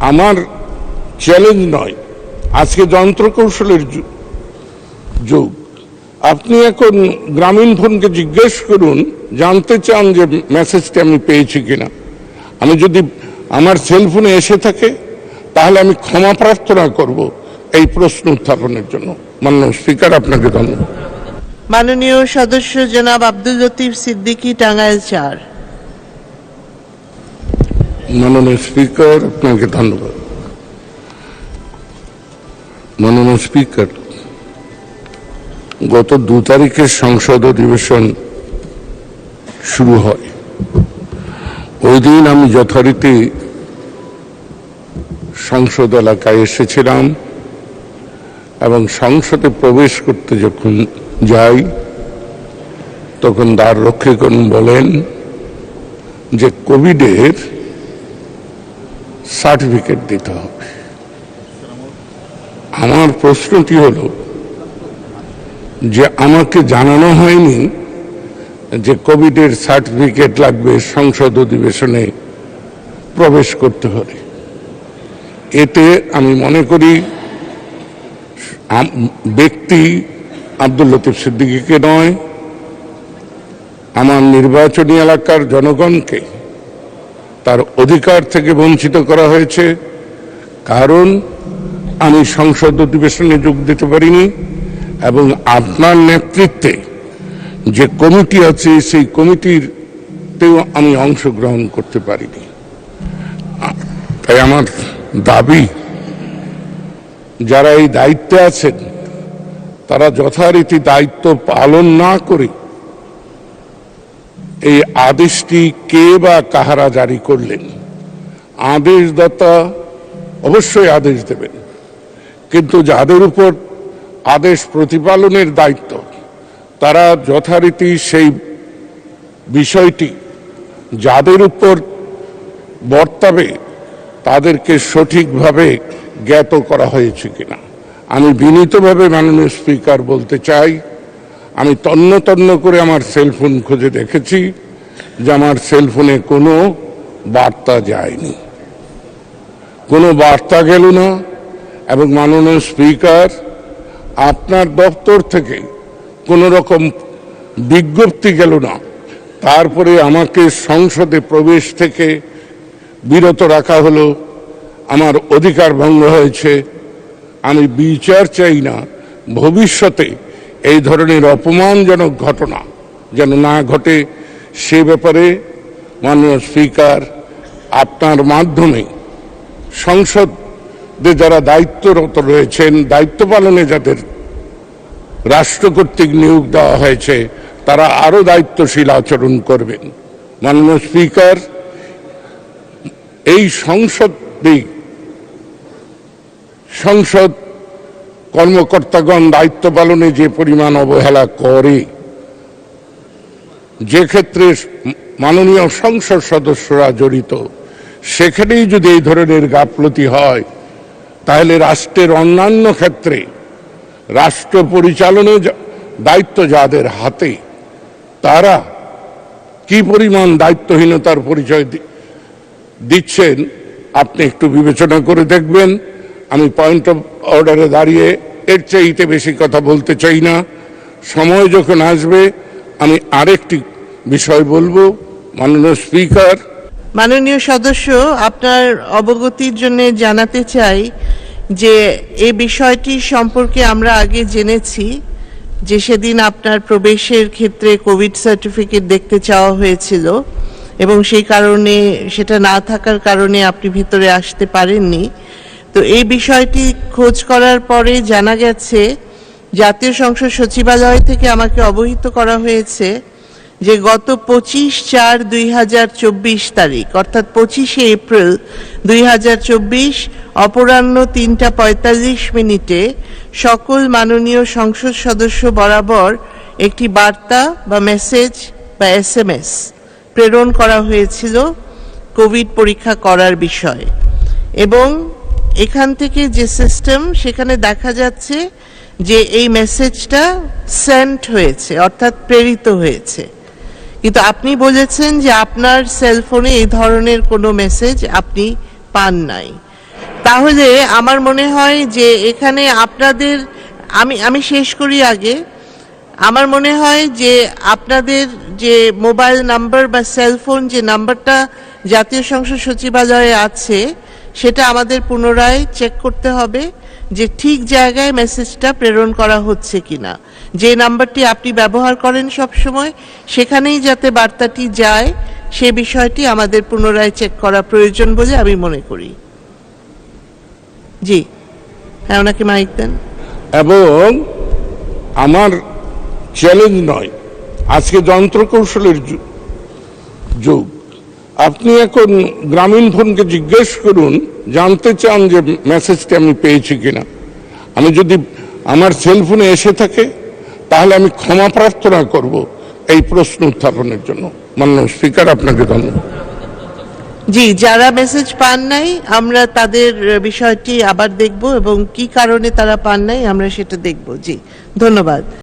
আমার চ্যালেঞ্জ নয়। আজকে যন্ত্রকৌশলের যুগ। আপনি এখন গ্রামীণ ফোনকে জিজ্ঞেস করুন, জানতে চান যে মেসেজটি আমি পেয়েছি কিনা। আমি যদি আমার সেলফোনে এসে থাকে, তাহলে আমি ক্ষমা প্রার্থনা করব এই প্রশ্ন উত্থাপনের জন্য। মাননীয় স্পিকার আপনাকে ধন্যবাদ। মাননীয় সদস্য জনাব আব্দুল লতিফ সিদ্দিকী, টাঙ্গাইল চার। মাননীয় স্পিকার, আপনাকে ধন্যবাদ। মাননীয় স্পিকার, গত দু তারিখের সংসদ অধিবেশন শুরু হয়। ওই দিন আমি যথারীতি সংসদ এলাকায় এসেছিলাম এবং সংসদে প্রবেশ করতে যখন যাই, তখন দ্বার রক্ষীগণ বলেন যে কোভিডের সার্টিফিকেট দিতে হবে। আমার প্রশ্নটি হলো যে আমাকে জানানো হয়নি যে কোভিডের সার্টিফিকেট লাগবে সংসদ অধিবেশনে প্রবেশ করতে হবে। এতে আমি মনে করি ব্যক্তি আব্দুল লতিফ সিদ্দিকীকে নয়, আমার নির্বাচনী এলাকার জনগণকে তার অধিকার থেকে বঞ্চিত করা হয়েছে। কারণ, আমি সংসদ অধিবেশনে যোগ দিতে পারিনি এবং আপনার নেতৃত্বে যে কমিটি আছে, সেই কমিটিরতেও আমি অংশগ্রহণ করতে পারিনি। তাই আমার দাবি, যারা এই দায়িত্বে আছেন, তারা যথারীতি দায়িত্ব পালন না করে এই আদেশটি কে বা কাহারা জারি করলেন? আদেশদাতা অবশ্যই আদেশ দেবেন। কিন্তু যাদের উপর আদেশ প্রতিপালনের দায়িত্ব, তারা যথারীতি সেই বিষয়টি যাদের উপর বর্তাবে, তাদেরকে সঠিকভাবে জ্ঞাত করা হয়েছে কিনা। আমি বিনীতভাবে মাননীয় স্পিকার বলতে চাই আমি তন্ন তন্ন করে আমার সেলফোন খুঁজে দেখেছি যে আমার সেলফোনে কোনো বার্তা যায়নি। কোনো বার্তা গেল না এবং মাননীয় স্পিকার আপনার দপ্তর থেকে কোনো রকম বিজ্ঞপ্তি গেল না। তারপরে আমাকে সংসদে প্রবেশ থেকে বিরত রাখা হলো। আমার অধিকার ভঙ্গ হয়েছে। আমি বিচার চাই না। ভবিষ্যতে এই ধরনের অপমানজনক ঘটনা যেন না ঘটে, সে ব্যাপারে মাননীয় স্পিকার আপনার মাধ্যমে সংসদে যারা দায়িত্বরত রয়েছেন, দায়িত্ব পালনে যাদের রাষ্ট্র কর্তৃক নিয়োগ দেওয়া হয়েছে, তারা আরও দায়িত্বশীল আচরণ করবেন। মাননীয় স্পিকার, এই সংসদে সংসদ কর্মকর্তাগণ দায়িত্ব পালনে যে পরিমাণ অবহেলা করে, যে ক্ষেত্রে মাননীয় সংসদ সদস্যরা জড়িত, সেখানেই যদি এই ধরনের গাফলতি হয়, তাহলে রাষ্ট্রের অন্যান্য ক্ষেত্রে রাষ্ট্র পরিচালনে দায়িত্ব যাদের হাতে, তারা কি পরিমাণ দায়িত্বহীনতার পরিচয় দিচ্ছেন, আপনি একটু বিবেচনা করে দেখবেন। আমি পয়েন্ট অফ অর্ডারে দাঁড়িয়ে এর চাইতে বেশি কথা বলতে চাই না। সময় যখন আসবে, আমি আরেকটি বিষয় বলব। মাননীয় স্পিকার মাননীয় সদস্য, আপনার অবগতির জন্য জানাতে চাই যে এই বিষয়টি সম্পর্কে আমরা আগে জেনেছি যে সেদিন আপনার প্রবেশের ক্ষেত্রে কোভিড সার্টিফিকেট দেখতে চাওয়া হয়েছিল এবং সেই কারণে, সেটা না থাকার কারণে আপনি ভিতরে আসতে পারেননি। তো এই বিষয়টি খোঁজ করার পরে জানা গেছে, জাতীয় সংসদ সচিবালয় থেকে আমাকে অবহিত করা হয়েছে যে গত পঁচিশ চার দুই হাজার চব্বিশ তারিখ, অর্থাৎ পঁচিশে এপ্রিল দুই হাজার চব্বিশ, অপরাহ্ন তিনটা পঁয়তাল্লিশ মিনিটে সকল মাননীয় সংসদ সদস্য বরাবর একটি বার্তা বা মেসেজ বা এস এম এস প্রেরণ করা হয়েছিল কোভিড পরীক্ষা করার বিষয়ে এবং এখান থেকে যে সিস্টেম সেখানে দেখা যাচ্ছে যে এই মেসেজটা সেন্ট হয়েছে, অর্থাৎ প্রেরিত হয়েছে। কিন্তু আপনি বলেছেন যে আপনার সেলফোনে এই ধরনের কোনো মেসেজ আপনি পান নাই। তাহলে আমার মনে হয় যে এখানে আপনাদের, আমি আমি শেষ করি আগে। আমার মনে হয় যে আপনাদের যে মোবাইল নাম্বার বা সেলফোন যে নাম্বারটা জাতীয় সংসদ সচিবালয়ে আছে সেটা আমাদের পুনরায় চেক করতে হবে যে ঠিক জায়গায় মেসেজটা প্রেরণ করা হচ্ছে কিনা। যে নাম্বারটি আপনি ব্যবহার করেন সব সময় সেখানেই যাতে বার্তাটি যায়, সে বিষয়টি আমাদের পুনরায় চেক করা প্রয়োজন বলে আমি মনে করি। জি হ্যাঁ ওনাকে মাইক দেন। এবং আমার চ্যালেঞ্জ নয়, আজকে যন্ত্রকৌশলের যুগ। আপনি এখন গ্রামীণ ফোনকে জিজ্ঞেস করুন, জানতে চান যে মেসেজটি আমি পেয়েছি কিনা। আমি যদি আমার সেলফোনে এসে থাকে, তাহলে আমি ক্ষমা প্রার্থনা করব এই প্রশ্ন উত্থাপনের জন্য। মাননীয় স্পিকার আপনাকে ধন্যবাদ। জি, যারা মেসেজ পান নাই, আমরা তাদের বিষয়টি আবার দেখব এবং কি কারণে তারা পান নাই, আমরা সেটা দেখব। জি, ধন্যবাদ।